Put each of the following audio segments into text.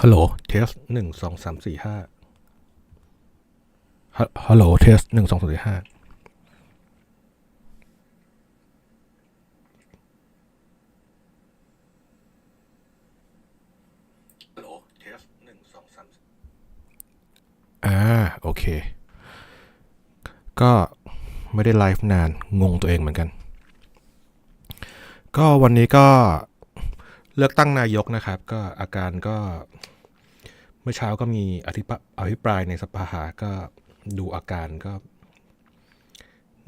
ฮัลโหล เทสหนึ่งสองสามสี่ห้าฮัลโหล เทสหนึ่งสองสามสี่ห้าฮัลโหลเทสหนึ่งสองสามอ่า โอเค ก็ไม่ได้ไลฟ์นาน งงตัวเองเหมือนกัน ก็วันนี้ก็ เลือกตั้งนายกนะครับ ก็อาการก็เมื่อเช้าก็มีอธิปอภิปรายในสภาก็ดูอาการก็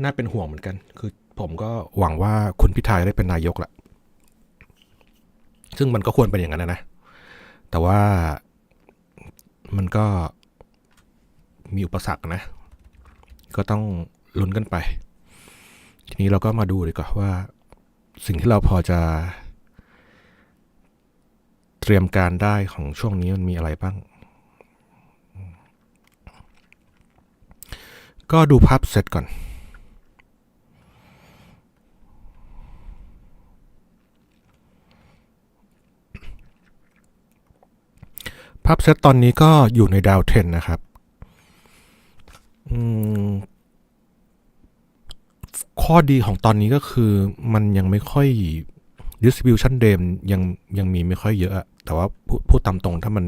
น่าเป็นห่วงเหมือนกัน คือผมก็หวังว่าคุณพิธาได้เป็นนายกแหละซึ่งมันก็ควรเป็นอย่างนั้นนะ แต่ว่ามันก็มีอุปสรรคนะ ก็ต้องลุ้นกันไป ทีนี้เราก็มาดูดีกว่าว่า สิ่งที่เราพอจะ ตรียมการได้ของช่วงนี้มันมีอะไรบ้าง ก็ดูภาพเซตก่อน ภาพเซตตอนนี้ก็อยู่ในดาวเทนนะครับข้อดีของตอนนี้ก็คือมันยังไม่ค่อย distribution day มยังยังมีไม่ค่อยเยอะ แต่ว่าพูพูดตามตรงถ้ามัน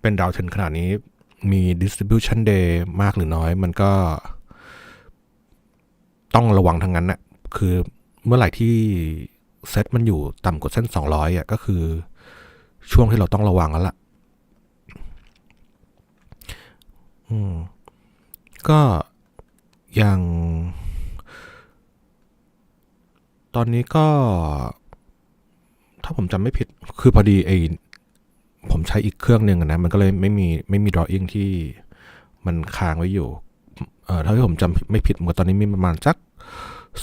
เป็นดาวเทนขนาดนี้มี distribution day มากหรือน้อย มันก็ต้องระวังทั้งนั้นนะคือเมื่อไหร่ที่เซตมันอยู่ต่ำกว่าเส้น 200อะก็คือช่วงที่เราต้องระวังแล้วล่ะ อืม ก็อย่าง ตอนนี้ก็ ถ้าผมจำไม่ผิด คือพอดีไอผมใช้อีกเครื่องหนึ่งอะนะ มันก็เลยไม่มีไม่มี drawing ที่มันค้างไว้อยู่ เอ่อถ้าที่ผมจำไม่ผิดมันตอนนี้มีประมาณสัก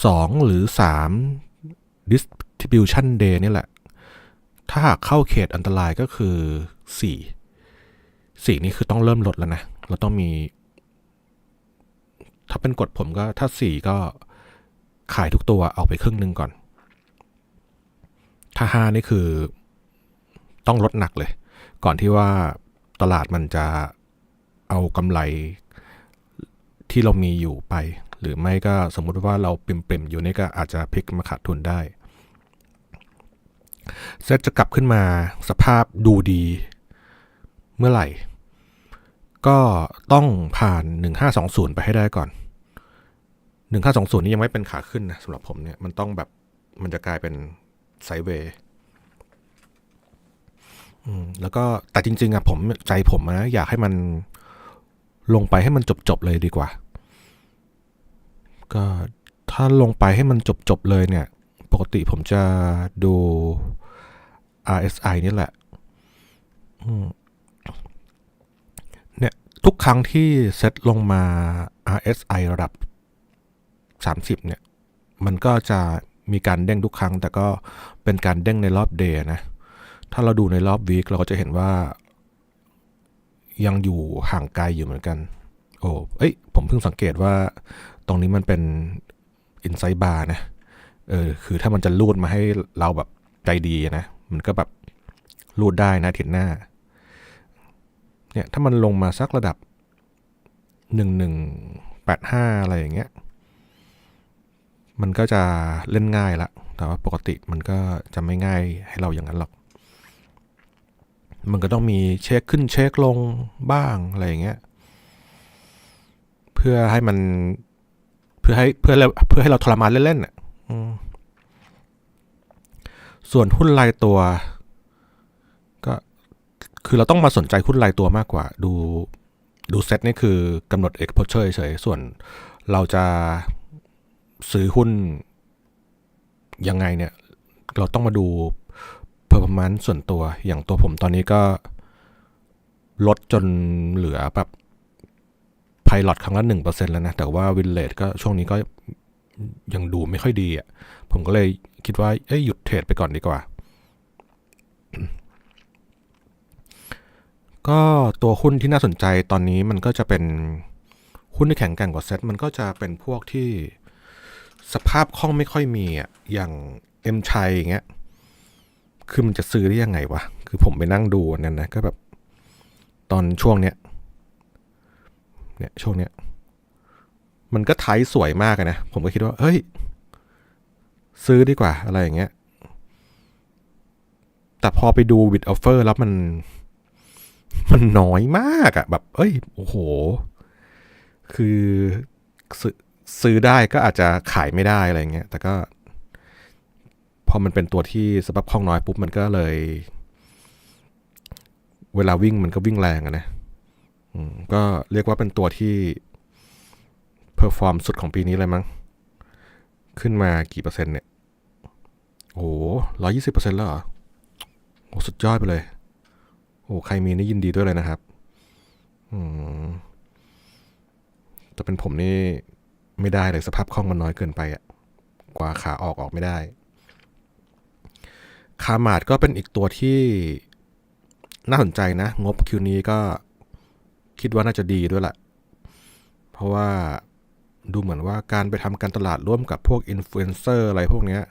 สองหรือสาม distribution day นี่แหละ ถ้าหากเข้าเขตอันตรายก็คือสี่สี่นี่คือต้องเริ่มลดแล้วนะ เราต้องมี ถ้าเป็นกฎผมก็ถ้าสี่ก็ขายทุกตัวเอาไปครึ่งหนึ่งก่อน ถ้าห้านี่คือต้องลดหนักเลย ก่อนที่ว่าตลาดมันจะเอากำไรที่เรามีอยู่ไป หรือไม่ก็สมมุติว่าเราปริมๆอยู่นี่ก็อาจจะพลิกมาขาดทุนได้เซตจะกลับขึ้นมาสภาพดูดีเมื่อไหร่ ก็ต้องผ่าน 1520 ไปให้ได้ก่อน 1520 นี่ยังไม่เป็นขาขึ้นนะสำหรับผมเนี่ย มันต้องแบบมันจะกลายเป็น ไซเวย์แล้วก็แต่จริง ๆอะผมใจผมนะอยากให้มันลงไปให้มันจบ ๆ เลยดีกว่า ก็ถ้าลงไปให้มันจบ ๆ เลยเนี่ย ปกติผมจะดู RSI นี่แหละเนี่ย ทุกครั้งที่เซตลงมา RSI ระดับ 30 เนี่ย มันก็จะ มีการเด้งทุกครั้ง แต่ก็เป็นการเด้งในรอบเดย์นะ ถ้าเราดูในรอบวีคเราก็จะเห็นว่า ยังอยู่ห่างไกลอยู่เหมือนกัน โอ้เอ้ย ผมเพิ่งสังเกตว่า ตรงนี้มันเป็นอินไซ e ์บาร์นะ เออ คือถ้ามันจะลูดมาให้เราแบบใจดีนะ มันก็แบบลูดได้นะทิศหน้า เนี่ย ถ้ามันลงมาสักระดับหนึ่งหนึ่งแปดห้าอะไรอย่างเงี้ย มันก็จะเล่นง่ายละ แต่ว่าปกติมันก็จะไม่ง่ายให้เราอย่างนั้นหรอก มันก็ต้องมีเช็คขึ้นเช็คลงบ้างอะไรอย่างเงี้ย เพื่อให้มัน เพื่อให้เพื่อเพื่อให้เราทรมานเล่นๆอะส่วนหุ้นรายตัว ก็คือเราต้องมาสนใจหุ้นรายตัวมากกว่า ดูดูเซตนี่คือกำหนดเอกพจเชยเฉยๆส่วนเราจะ ซื้อหุ้นยังไงเนี่ย เราต้องมาดู performance ส่วนตัว อย่างตัวผมตอนนี้ก็ลดจนเหลือแบบไพลอตครั้งละหนึ่งเปอร์เซ็นแล้วนะ แต่ว่าวินเลดก็ช่วงนี้ก็ยังดูไม่ค่อยดีอะ ผมก็เลยคิดว่า เอ้ยหยุดเทรดไปก่อนดีกว่า ก็ตัวหุ้นที่น่าสนใจตอนนี้มันก็จะเป็นหุ้นที่แข็งแกร่งกว่าเซ็ตมันก็จะเป็นพวกที่ สภาพคล่องไม่ค่อยมีอะอย่างเอ็มชัยอย่างเงี้ยคือมันจะซื้อได้ยังไงวะ คือผมไปนั่งดูนั่นนะก็แบบตอนช่วงเนี้ย เนี่ยช่วงเนี้ย มันก็ไทยสวยมากนะ ผมก็คิดว่า เฮ้ย ซื้อดีกว่า อะไรอย่างเงี้ย แต่พอไปดูวิดออฟเฟอร์แล้วมัน มันน้อยมากอะแบบ เอ้ย โอ้โห คือ ซื้อได้ก็อาจจะขายไม่ได้อะไรเงี้ย แต่ก็ พอมันเป็นตัวที่สภาพคล่องน้อยปุ๊บมันก็เลย เวลาวิ่งมันก็วิ่งแรงอะนะก็เรียกว่าเป็นตัวที่เพอร์ฟอร์มสุดของปีนี้เลยมั้ง ขึ้นมากี่เปอร์เซ็นต์เนี่ย โอ้ร้อยยี่สิบเปอร์เซ็นต์แล้วเหรอ โอ้สุดยอดไปเลย โอ้ใครมีนี่ยินดีด้วยเลยนะครับ อืมแต่เป็นผมนี่ ไม่ได้เลยสภาพคล่องมันน้อยเกินไปอะกว่าขาออกออกไม่ได้ คามาดก็เป็นอีกตัวที่น่าสนใจนะ งบคิวนี้ก็คิดว่าน่าจะดีด้วยแหละ เพราะว่าดูเหมือนว่าการไปทำการตลาดร่วมกับพวกอินฟลูเอนเซอร์อะไรพวกเนี้ย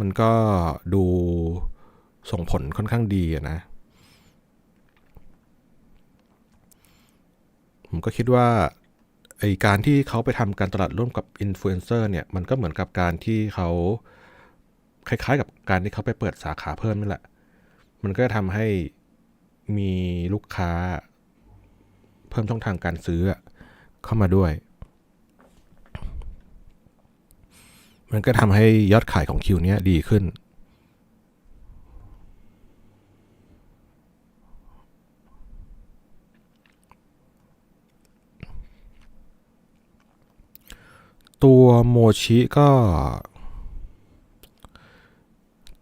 มันก็ดูส่งผลค่อนข้างดีนะ ผมก็คิดว่า ไอการที่เขาไปทำการตลาดร่วมกับอินฟลูเอนเซอร์เนี่ยมันก็เหมือนกับการที่เขาคล้ายๆ กับการที่เขาไปเปิดสาขาเพิ่มนี่แหละ มันก็จะทำให้มีลูกค้า เพิ่มช่องทางการซื้อเข้ามาด้วย มันก็ทำให้ยอดขายของคิวเนี้ยดีขึ้น ตัวโมชิก็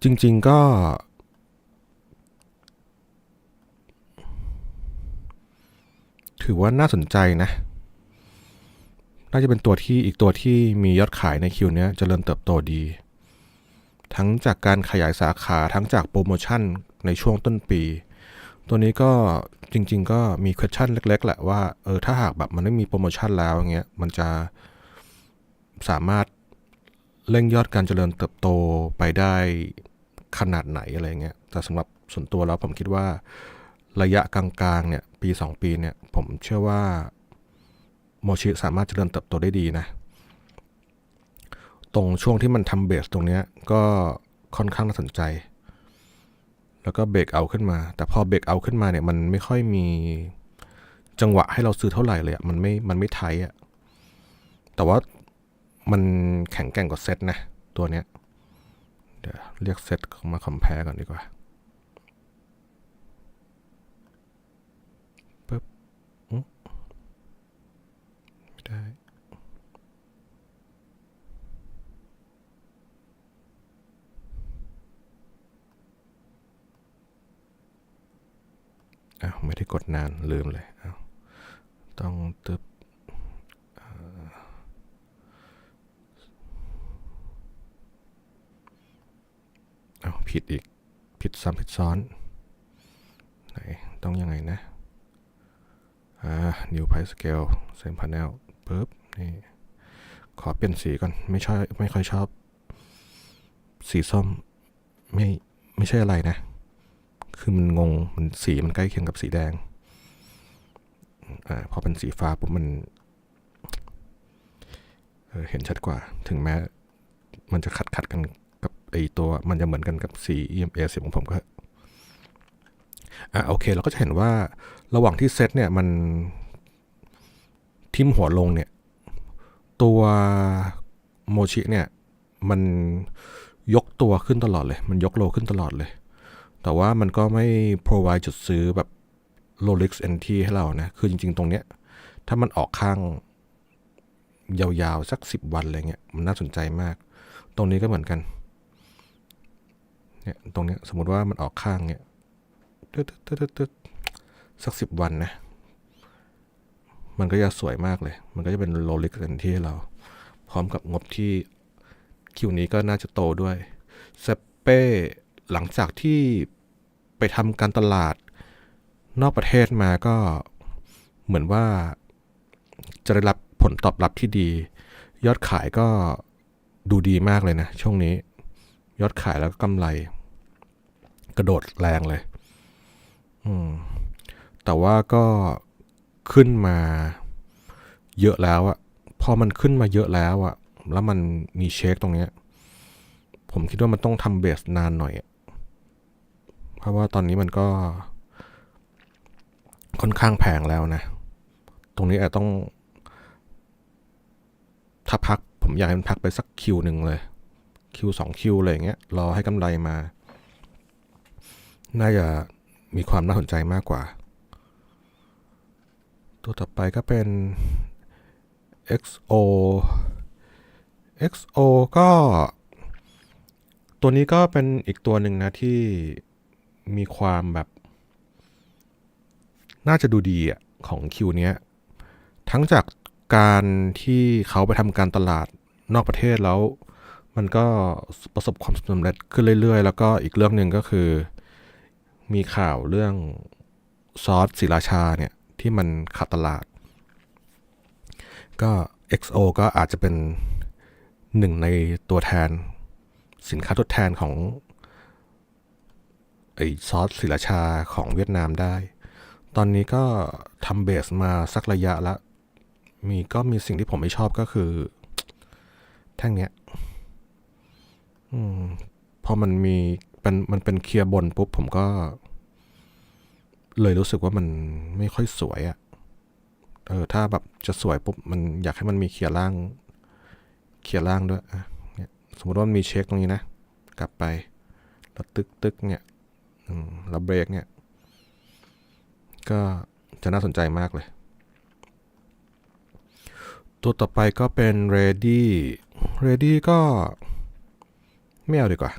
จริง ๆ ก็ ถือว่าน่าสนใจนะ น่าจะเป็นตัวที่อีกตัวที่มียอดขายในคิวเนี้ยเจริญเติบโตดี ทั้งจากการขยายสาขาทั้งจากโปรโมชั่นในช่วงต้นปี ตัวนี้ก็จริง ๆ ก็มี question เล็ก ๆ แหละว่า เออ ถ้าหากแบบมันไม่มีโปรโมชั่นแล้วอย่างเงี้ย มันจะ สามารถเร่งยอดการเจริญเติบโตไปได้ขนาดไหนอะไรเงี้ยแต่สำหรับส่วนตัวแล้วผมคิดว่าระยะกลางๆเนี่ยปี 2 ปีเนี่ยผมเชื่อว่าโมชิสามารถเจริญเติบโตได้ดีนะ ตรงช่วงที่มันทำเบสตรงเนี้ยก็ค่อนข้างน่าสนใจ แล้วก็เบรกเอาขึ้นมา แต่พอเบรกเอาขึ้นมาเนี่ยมันไม่ค่อยมีจังหวะให้เราซื้อเท่าไหร่เลยอะมันไม่มันไม่ไทยอะแต่ว่า มันแข็งแกร่งกว่าเซตนะ ตัวเนี้ย เดี๋ยวเรียกเซตมาคอมเพลก่อนดีกว่าปึ๊บไม่ได้ อ้าว ไม่ได้กดนานลืมเลยอ้าวต้องตึบอ่า อ้าผิดอีก ผิดซ้ำผิดซ้อน ไหน ต้องยังไงนะ อ่า new price scale same panel ปึ๊บ นี่ ขอเปลี่ยนสีก่อน ไม่ชอบ ไม่ค่อยชอบ สีส้ม ไม่ ไม่ใช่อะไรนะ คือมันงง มันสีมันใกล้เคียงกับสีแดง อ่า พอเป็นสีฟ้าปุ๊บมันเเห็นชัดกว่า ถึงแม้มันจะขัดขัดกัน ไอตัวมันจะเหมือนกันกับสี EMA สีของผมก็อ่าโอเคเราก็จะเห็นว่าระหว่างที่เซตเนี่ยมันทิมหัวลงเนี่ย ตัวโมชิเนี่ยมันยกตัวขึ้นตลอดเลย มันยกโลขึ้นตลอดเลย แต่ว่ามันก็ไม่ provide จุดซื้อแบบ low risk entry ให้เรานะ คือจริงๆ ตรงเนี้ย ถ้ามันออกข้างยาวๆ สักสิบวันอะไรเงี้ย มันน่าสนใจมาก ตรงนี้ก็เหมือนกัน เนี่ยตรงเนี้ยสมมติว่ามันออกข้างเนี่ยตึ๊ดตึ๊ดตึ๊ดตึ๊ดสักสิบวันนะ มันก็จะสวยมากเลย มันก็จะเป็น low risk entry ให้เรา พร้อมกับงบที่คิวนี้ก็น่าจะโตด้วยเซเป้หลังจากที่ไปทำการตลาดนอกประเทศมาก็เหมือนว่าจะได้รับผลตอบรับที่ดี ยอดขายก็ดูดีมากเลยนะ ช่วงนี้ ยอดขายแล้วก็กำไร กระโดดแรงเลย อืม แต่ว่าก็ขึ้นมาเยอะแล้วอะพอมันขึ้นมาเยอะแล้วอะแล้วมันมีเช็คตรงเนี้ย ผมคิดว่ามันต้องทำเบสนานหน่อยอะเพราะว่าตอนนี้มันก็ ค่อนข้างแพงแล้วนะ ตรงนี้อาจต้อง ถ้าพักผมอยากให้มันพักไปสักคิวหนึ่งเลย คิวสองคิวอะไรอย่างเงี้ย รอให้กำไรมา น่าจะมีความน่าสนใจมากกว่า ตัวต่อไปก็เป็น XO XO ก็ ตัวนี้ก็เป็นอีกตัวหนึ่งนะที่มีความแบบ น่าจะดูดีอะของคิวเนี้ย ทั้งจากการที่เขาไปทำการตลาดนอกประเทศแล้ว มันก็ประสบความสำเร็จขึ้นเรื่อยๆ แล้วก็อีกเรื่องหนึ่งก็คือ มีข่าวเรื่องซอสศิราชาเนี่ยที่มันขาดตลาด ก็ XO ก็อาจจะเป็นหนึ่งในตัวแทน สินค้าทดแทนของไอซอสศิราชาของเวียดนามได้ ตอนนี้ก็ทำเบสมาสักระยะละ มีก็มีสิ่งที่ผมไม่ชอบก็คือ แท่งเนี้ยอืมพอมันมี เป็นมันเป็นเคลียร์บนปุ๊บผมก็ เลยรู้สึกว่ามันไม่ค่อยสวยอะ่ะ เออ ถ้าแบบจะสวยปุ๊บมันอยากให้มันมีเคลียร์ล่าง เคลียร์ล่างด้วยอะเนี่ยสมมติว่ามันมีเช็คตรงนี้นะ กลับไปแล้วตึกตึกเนี่ยแล้วเบรกเนี่ย ก็จะน่าสนใจมากเลย ตัวต่อไปก็เป็น ready ready ก็ไม่เอาดีกว่า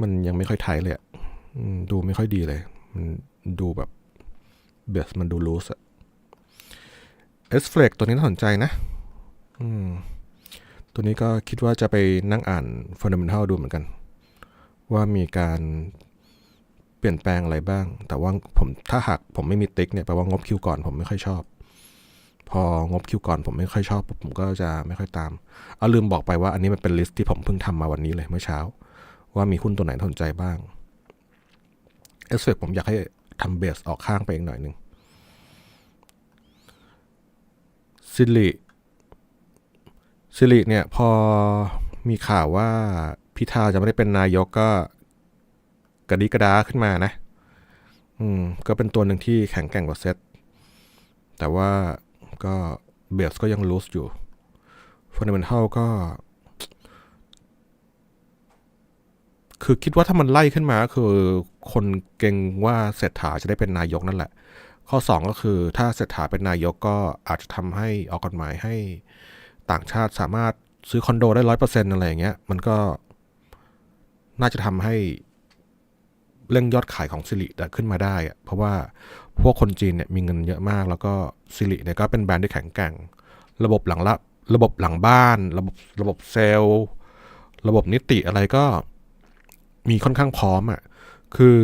มันยังไม่ค่อยไทยเลยอะดูไม่ค่อยดีเลย มันดูแบบเบสมันดูลูสอะเอสเฟลกตัวนี้น่าสนใจนะ อืม ตัวนี้ก็คิดว่าจะไปนั่งอ่าน Fundamental ดูเหมือนกัน ว่ามีการเปลี่ยนแปลงอะไรบ้าง แต่ว่าผมถ้าหากผมไม่มีติ๊กเนี่ยแปลว่างบคิวก่อนผมไม่ค่อยชอบ พองบคิวก่อนผมไม่ค่อยชอบปุ๊บผมก็จะไม่ค่อยตามเอาลืมบอกไปว่าอันนี้มันเป็นลิสต์ที่ผมเพิ่งทำมาวันนี้เลยเมื่อเช้า ว่ามีหุ้นตัวไหนสนใจบ้าง เอสเฟกผมอยากให้ทำเบสออกข้างไปอีกหน่อยหนึ่งซิลิซิลิเนี่ยพอมีข่าวว่าพิธาจะไม่ได้เป็นนายกก็กระดิกระดาขึ้นมานะ อืม ก็เป็นตัวหนึ่งที่แข็งแกร่งกว่าเซต แต่ว่าก็เบสก็ยังลูสอยู่ฟันเดเมนทัลก็ คือคิดว่าถ้ามันไล่ขึ้นมาก็คือคนเก่งว่าเศรษฐาจะได้เป็นนายกนั่นแหละ ข้อ 2 ก็คือถ้าเศรษฐาเป็นนายกก็อาจจะทำให้ออกกฎหมายให้ต่างชาติสามารถซื้อคอนโดได้ร้อยเปอร์เซ็นต์อะไรอย่างเงี้ย มันก็น่าจะทำให้เร่งยอดขายของสิริขึ้นมาได้ เพราะว่าพวกคนจีนเนี่ยมีเงินเยอะมาก แล้วก็สิริเนี่ยก็เป็นแบรนด์ที่แข็งแกร่ง ระบบหลังละระบบหลังบ้าน ระบบระบบเซลล์ ระบบนิติอะไรก็ มีค่อนข้างพร้อมอะ่ะ คือ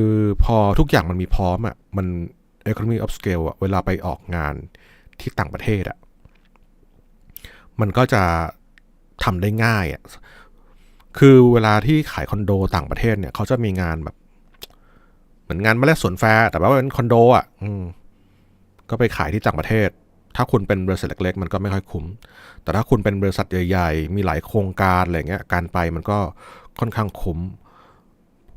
พอทุกอย่างมันมีพร้อมอะ่ะ มัน economy of scale อะ่ะ เวลาไปออกงานที่ต่างประเทศอะ่ะ มันก็จะทำได้ง่ายอะ่ะ คือเวลาที่ขายคอนโดต่างประเทศเนี่ยเขาจะมีงานแบบ เหมือนงานม่ได้สวนแฟร์ แต่ว่าเป็นคอนโดอะ อืม ก็ไปขายที่ต่างประเทศถ้าคุณเป็นบริษัทเล็กๆ มันก็ไม่ค่อยคุ้ม แต่ถ้าคุณเป็นบริษัทใหญ่ ๆ มีหลายโครงการอะไรเงี้ย การไปมันก็ค่อนข้างคุ้ม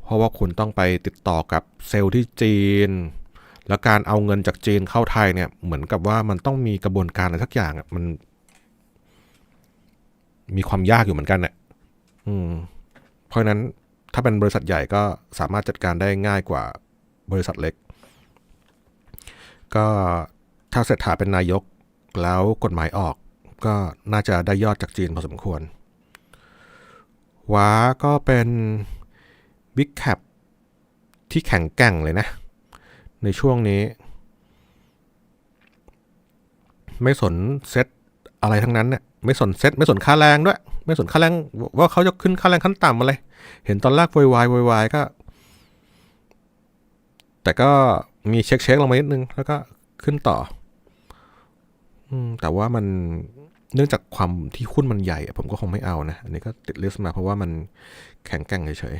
เพราะว่าคุณต้องไปติดต่อกับเซลล์ที่จีน แล้วการเอาเงินจากจีนเข้าไทยเนี่ยเหมือนกับว่ามันต้องมีกระบวนการอะไรสักอย่างมัน มีความยากอยู่เหมือนกันอะอืมเพราะนั้นถ้าเป็นบริษัทใหญ่ก็สามารถจัดการได้ง่ายกว่าบริษัทเล็ก ก็ถ้าเศรษฐาเป็นนายกแล้วกฎหมายออก ก็น่าจะได้ยอดจากจีนพอสมควรว้าก็เป็น บิ๊กแคปที่แข็งแกร่งเลยนะ ในช่วงนี้ ไม่สนเซตอะไรทั้งนั้นเนี่ยไม่สนเซตไม่สนค่าแรงด้วย ไม่สนค่าแรงว่าเขาจะขึ้นค่าแรงขั้นต่ำอะไร เห็นตอนแรกวายวายวายก็ แต่ก็มีเช็คเช็คลงมานิดนึง แล้วก็ขึ้นต่อ อืมแต่ว่ามันเนื่องจากความที่หุ้นมันใหญ่ ผมก็คงไม่เอานะ อันนี้ก็ติดลิสต์มาเพราะว่ามันแข็งแกร่งเฉย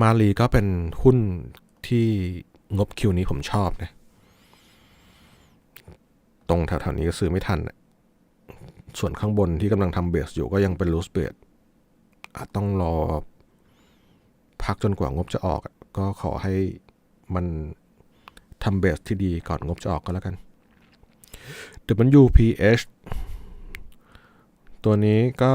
มาลีก็เป็นหุ้นที่งบคิวนี้ผมชอบนะตรงแถวๆนี้ก็ซื้อไม่ทัน ส่วนข้างบนที่กำลังทำเบสอยู่ก็ยังเป็นลูสเบสอาจต้องรอพักจนกว่างบจะออก ก็ขอให้มันทำเบสที่ดีก่อนงบจะออกก็แล้วกัน WPH ตัวนี้ก็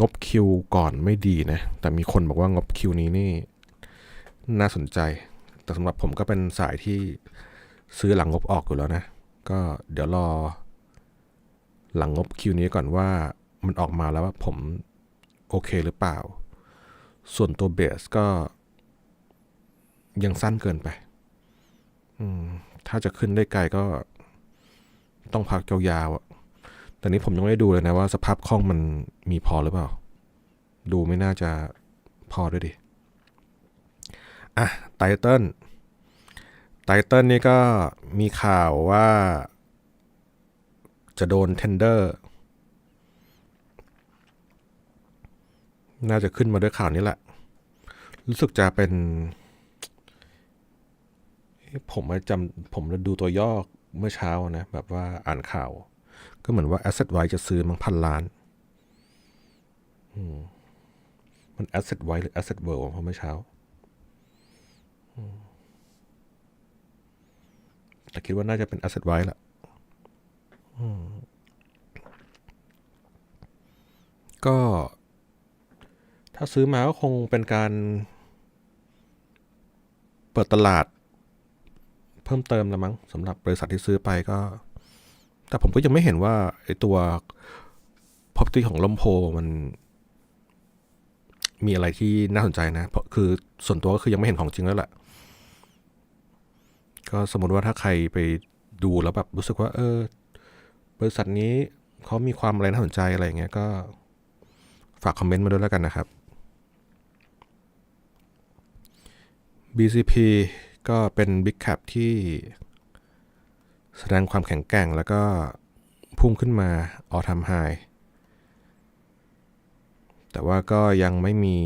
งบคิวก่อนไม่ดีนะ แต่มีคนบอกว่างบคิวนี้นี่ น่าสนใจ แต่สำหรับผมก็เป็นสายที่ซื้อหลังงบออกอยู่แล้วนะ ก็เดี๋ยวรอ หลังงบคิวนี้ก่อนว่ามันออกมาแล้วว่าผมโอเคหรือเปล่า ส่วนตัวเบสก็ ยังสั้นเกินไป ถ้าจะขึ้นได้ไกลก็ต้องพักยาวๆ แต่นี้ผมยังไม่ได้ดูเลยนะว่าสภาพคล่องมันมีพอหรือเปล่า ดูไม่น่าจะพอด้วยดิ อะไตเติลไตเติลนี่ก็มีข่าวว่าจะโดนเทนเดอร์ น่าจะขึ้นมาด้วยข่าวนี้แหละ รู้สึกจะเป็น ผมจำผมดูตัวย่อเมื่อเช้านะ แบบว่าอ่านข่าว ก็เหมือนว่า Asset w i จะซื้อมังพันล้านมัน Asset w i หรือ Asset World เพราะเมื่อเช้าแต่คิดว่าน่าจะเป็น Asset w i แหละก็ ถ้าซื้อมาก็คงเป็นการ เปิดตลาดเพิ่มเติมละมั้งสำหรับบริษัทที่ซื้อไปก็ แต่ผมก็ยังไม่เห็นว่าไอตัว property ของลมโพมัน มีอะไรที่น่าสนใจนะเพราะคือส่วนตัวก็คือยังไม่เห็นของจริงแล้วแหละก็สมมติว่าถ้าใครไปดูแล้วแบบรู้สึกว่า เออ บริษัทนี้เขามีความอะไรน่าสนใจอะไรอย่างเงี้ยก็ฝากคอมเมนต์มาด้วยแล้วกันนะครับ BCP ก็เป็น Big Cap ที่ แสดงความแข็งแกร่งแล้วก็พุ่งขึ้นมาออทำไฮแต่ว่าก็ยังไม่มี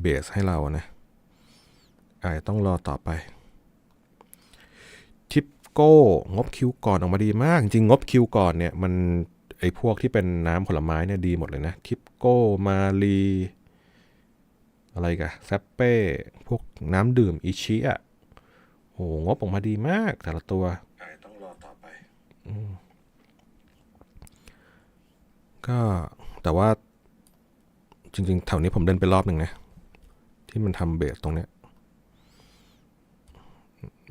เบสให้เรานะอาจจะต้องรอต่อไป ทิปโก้ งบคิวก่อนออกมาดีมาก จริงงบคิวก่อนเนี่ย มันไอพวกที่เป็นน้ำผลไม้เนี่ยดีหมดเลยนะ ทิปโก้ มาลี อะไรกันแซปเป้ พวกน้ำดื่ม อิชิอะโหงบออกมาดีมากแต่ละตัวต้องรอต่อไป ก็แต่ว่าจริงๆแถวนี้ผมเดินไปรอบหนึ่งนะ ที่มันทำเบสตรงเนี้ย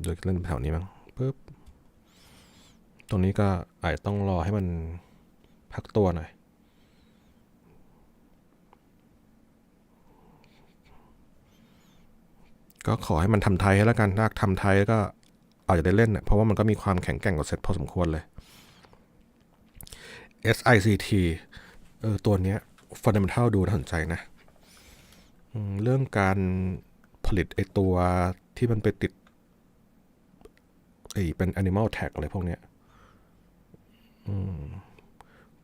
โดยเล่นแถวนี้มั้งปึ๊บตรงนี้ก็อาจต้องรอให้มันพักตัวหน่อยก็ขอให้มันทำไทยให้แล้วกันถ้าทำไทยก็อาจจะได้เล่นนะเพราะว่ามันก็มีความแข็งแกร่งกว่าเซตพอสมควรเลย SICT เออตัวเนี้ย fundamental ดูน่าสนใจนะ เรื่องการผลิตไอตัวที่มันไปติดไอเป็น animal tag อะไรพวกเนี้ย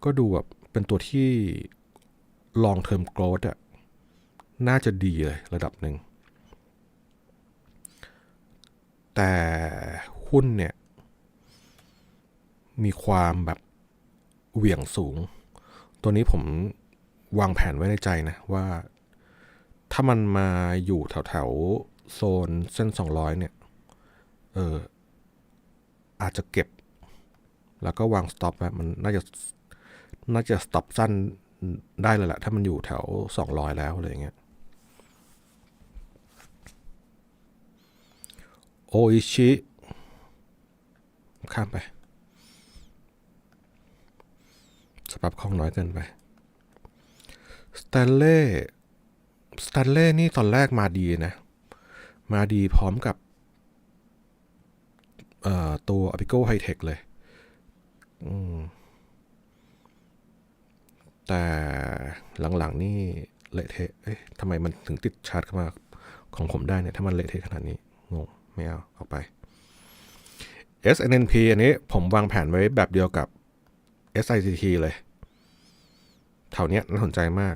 ก็ดูแบบเป็นตัวที่ long term growth อะน่าจะดีเลยระดับหนึ่ง แต่หุ้นเนี่ย มีความแบบ เหวี่ยงสูง ตัวนี้ผมวางแผนไว้ในใจนะว่า ถ้ามันมาอยู่แถวแถวโซนเส้น 200 เนี่ย เออ อาจจะเก็บ แล้วก็วางสต็อปไว้มันน่าจะน่าจะสต็อปสั้นได้เลยแหละถ้ามันอยู่แถว 200 แล้วอะไรอย่างเงี้ยโออิชิ ข้ามไป สภาพคล่องน้อยเกินไปสแตนเล่สแตนเล่นี่ตอนแรกมาดีนะ มาดีพร้อมกับตัว Apico High Tech เลย แต่หลังๆนี่เละเทะเอ๊ะทำไมมันถึงติดชาร์จเข้ามาของผมได้เนี่ย ถ้ามันเละเทะขนาดนี้ งง ไม่เอา ออกไป SNNP อันนี้ผมวางแผนไว้แบบเดียวกับ SICT เลยแถวเนี้ยน่าสนใจมาก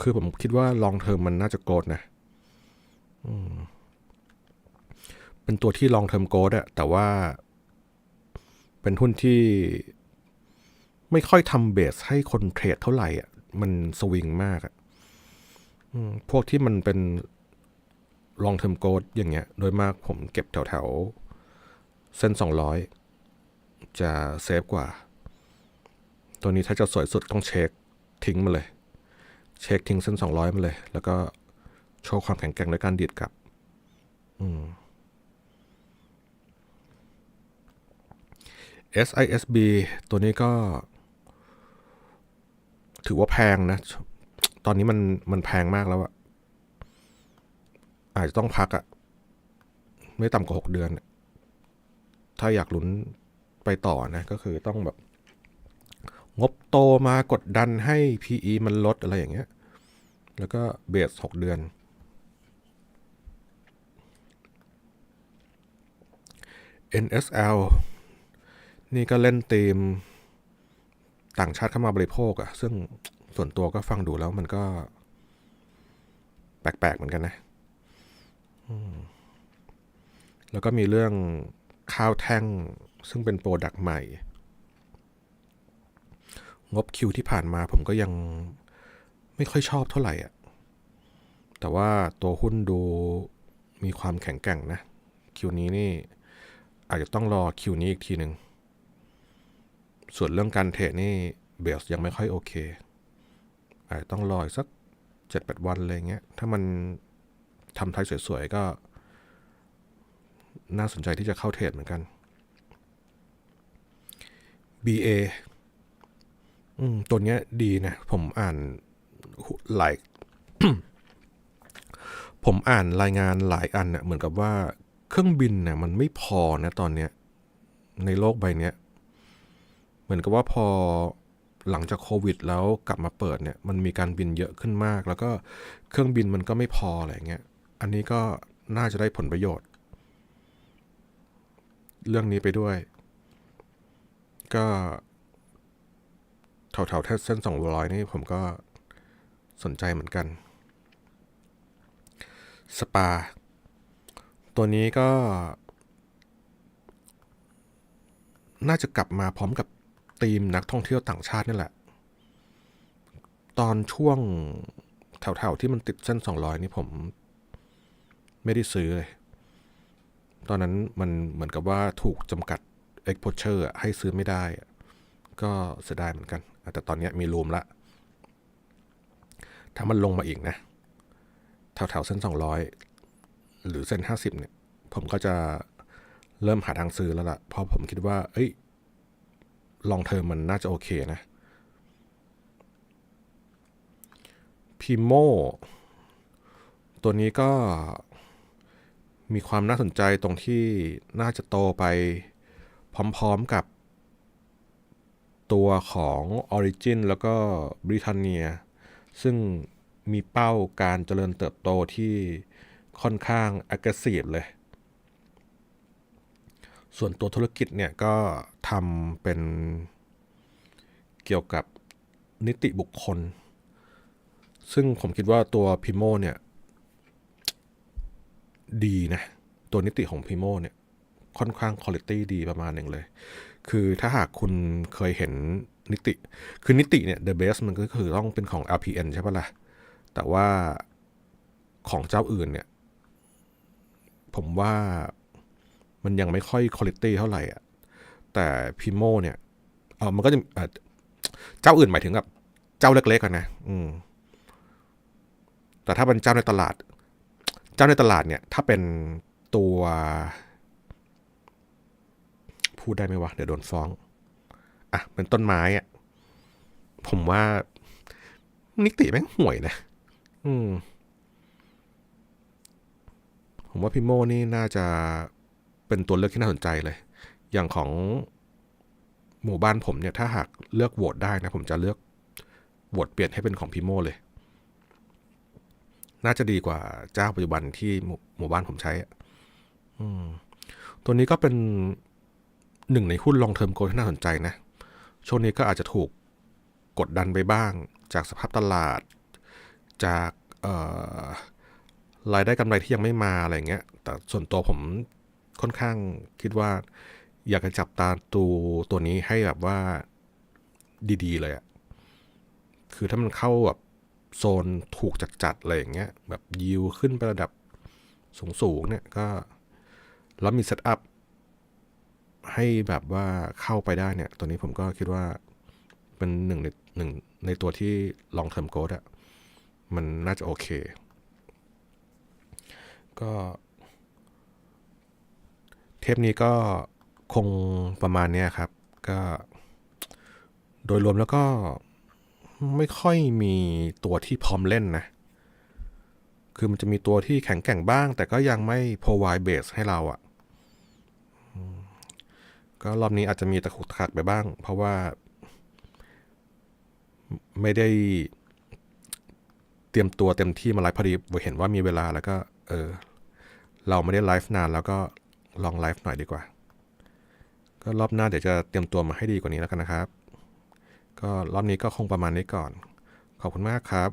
คือผมคิดว่าลองเทอมมันน่าจะโกรธนะเป็นตัวที่ลองเทอมโกรธอะแต่ว่า เป็นหุ้นที่ไม่ค่อยทำเบสให้คนเทรดเท่าไหร่อะ มันสวิงมากอะอพวกที่มันเป็นลองเทอมโกดอย่างเงี้ย โดยมากผมเก็บแถวๆเส้นสองร้อยจะเซฟกว่า ตัวนี้ถ้าจะสวยสุดต้องเช็คทิ้งมาเลย เช็คทิ้งเส้นสองร้อยมาเลย แล้วก็โชว์ความแข็งแกร่งด้วยการดีดกลับ อืม SISB ตัวนี้ก็ ถือว่าแพงนะ ตอนนี้มันมันแพงมากแล้วอะอาจจะต้องพักอะไม่ต่ำกว่าหกเดือน ถ้าอยากลุ้นไปต่อนะ ก็คือต้องแบบ งบโตมากดดันให้ PE มันลดอะไรอย่างเงี้ย แล้วก็เบสหกเดือน NSL นี่ก็เล่นธีมต่างชาติเข้ามาบริโภคอะซึ่งส่วนตัวก็ฟังดูแล้วมันก็ แปลกๆเหมือนกันนะแล้วก็มีเรื่องข้าวแท่งซึ่งเป็นโปรดักต์ใหม่ งบคิวที่ผ่านมาผมก็ยังไม่ค่อยชอบเท่าไหร่อะแต่ว่าตัวหุ้นดูมีความแข็งแกร่งนะ คิวนี้นี่อาจจะต้องรอคิวนี้อีกทีหนึ่ง ส่วนเรื่องการเทรดนี่เบลส์ยังไม่ค่อยโอเค อาจจะต้องรออีกสักเจ็ดแปดวันอะไรเงี้ย ถ้ามันทำไทยสวยๆก็ น่าสนใจที่จะเข้าเทรดเหมือนกัน BA อืมตัวเนี้ยดีนะ ผมอ่านหลาย ผมอ่านรายงานหลายอันเน่ยเหมือนกับว่าเครื่องบินเนี่ยมันไม่พอนะตอนเนี้ย ในโลกใบเนี้ย เหมือนกับว่าพอหลังจากโควิด แล้วกลับมาเปิดเนี่ย มันมีการบินเยอะขึ้นมาก แล้วก็เครื่องบินมันก็ไม่พออะไรเงี้ย อันนี้ก็น่าจะได้ผลประโยชน์ เรื่องนี้ไปด้วย ก็ ถวๆเส้นสองร้อยนี่ผมก็สนใจเหมือนกัน สปา ตัวนี้ก็ น่าจะกลับมาพร้อมกับทีมนักท่องเที่ยวต่างชาตินี่แหละ ตอนช่วงแถวๆที่มันติดเส้น 200 นี่ผมไม่ได้ซื้อเลย ตอนนั้นมันเหมือนกับว่าถูกจำกัด exposure อะให้ซื้อไม่ได้ ก็เสียดายเหมือนกัน แต่ตอนนี้มีรูมละ ถ้ามันลงมาอีกนะ แถวๆเส้น 200 หรือเส้น 50 เนี่ย ผมก็จะเริ่มหาทางซื้อแล้วล่ะ เพราะผมคิดว่า เอ้ย ลองเทอมมันน่าจะโอเคนะพิโมตัวนี้ก็มีความน่าสนใจตรงที่น่าจะโตไปพร้อมๆกับ ตัวของ Origin แล้วก็ Britannia ซึ่งมีเป้าการเจริญเติบโตที่ค่อนข้าง aggressive เลย ส่วนตัวธุรกิจเนี่ยก็ทำเป็นเกี่ยวกับนิติบุคคล ซึ่งผมคิดว่าตัวพิโมเนี่ย ดีนะ ตัวนิติของพิโมเนี่ย ค่อนข้างคุณภาพดีประมาณหนึ่งเลย คือถ้าหากคุณเคยเห็นนิติ คือนิติเนี่ย the best มันก็คือต้องเป็นของ LPN ใช่ปะละ่ะ แต่ว่าของเจ้าอื่นเนี่ย ผมว่ามันยังไม่ค่อยคุณภาพเท่าไหร่อะ แต่พิโมเนี่ย เออมันก็จะเอ่อเจ้าอื่นหมายถึงกับเจ้าเล็กๆกันนะ อืม แต่ถ้าเป็นเจ้าในตลาด เจ้าในตลาดเนี่ย ถ้าเป็นตัว พูดได้ไหมวะ เดี๋ยวโดนฟ้อง อะเป็นต้นไม้อะ ผมว่า นิติแม่งห่วยนะ อืม ผมว่าพิโมนี่น่าจะเป็นตัวเลือกที่น่าสนใจเลย อย่างของหมู่บ้านผมเนี่ย ถ้าหากเลือกโหวตได้นะ ผมจะเลือกโหวตเปลี่ยนให้เป็นของพิโมเลย น่าจะดีกว่าเจ้าปัจจุบันที่หมู่บ้านผมใช้อะอืมตัวนี้ก็เป็น หนึ่งในหุ้นลองเทอมโกลที่น่าสนใจนะ ช่วงนี้ก็อาจจะถูกกดดันไปบ้าง จากสภาพตลาด จากรายได้กำไรที่ยังไม่มาอะไรเงี้ย แต่ส่วนตัวผมค่อนข้างคิดว่า อยากจะจับตาตัวตัวนี้ให้แบบว่าดีๆเลยอะคือถ้ามันเข้าแบบโซนถูกจัดๆอะไรอย่างเงี้ย แบบยิวขึ้นไประดับสูงๆเนี่ยก็ แล้วมีเซตอัพ ให้แบบว่าเข้าไปได้เนี่ย ตัวนี้ผมก็คิดว่าเป็นหนึ่งในหนึ่งในตัวที่ long term growth อะมันน่าจะโอเค ก็เทปนี้ก็คงประมาณเนี้ยครับ ก็โดยรวมแล้วก็ไม่ค่อยมีตัวที่พร้อมเล่นนะ คือมันจะมีตัวที่แข็งแกร่งบ้าง แต่ก็ยังไม่ provide base ให้เราอะ่ะ ก็รอบนี้อาจจะมีตะขุกตะขักไปบ้าง เพราะว่า ไม่ได้เตรียมตัวเต็มที่มาไลฟ์พอดีเห็นว่ามีเวลาแล้วก็ เออ เราไม่ได้ไลฟ์นานแล้วก็ลองไลฟ์หน่อยดีกว่า ก็รอบหน้าเดี๋ยวจะเตรียมตัวมาให้ดีกว่านี้แล้วกันนะครับ ก็รอบนี้ก็คงประมาณนี้ก่อน ขอบคุณมากครับ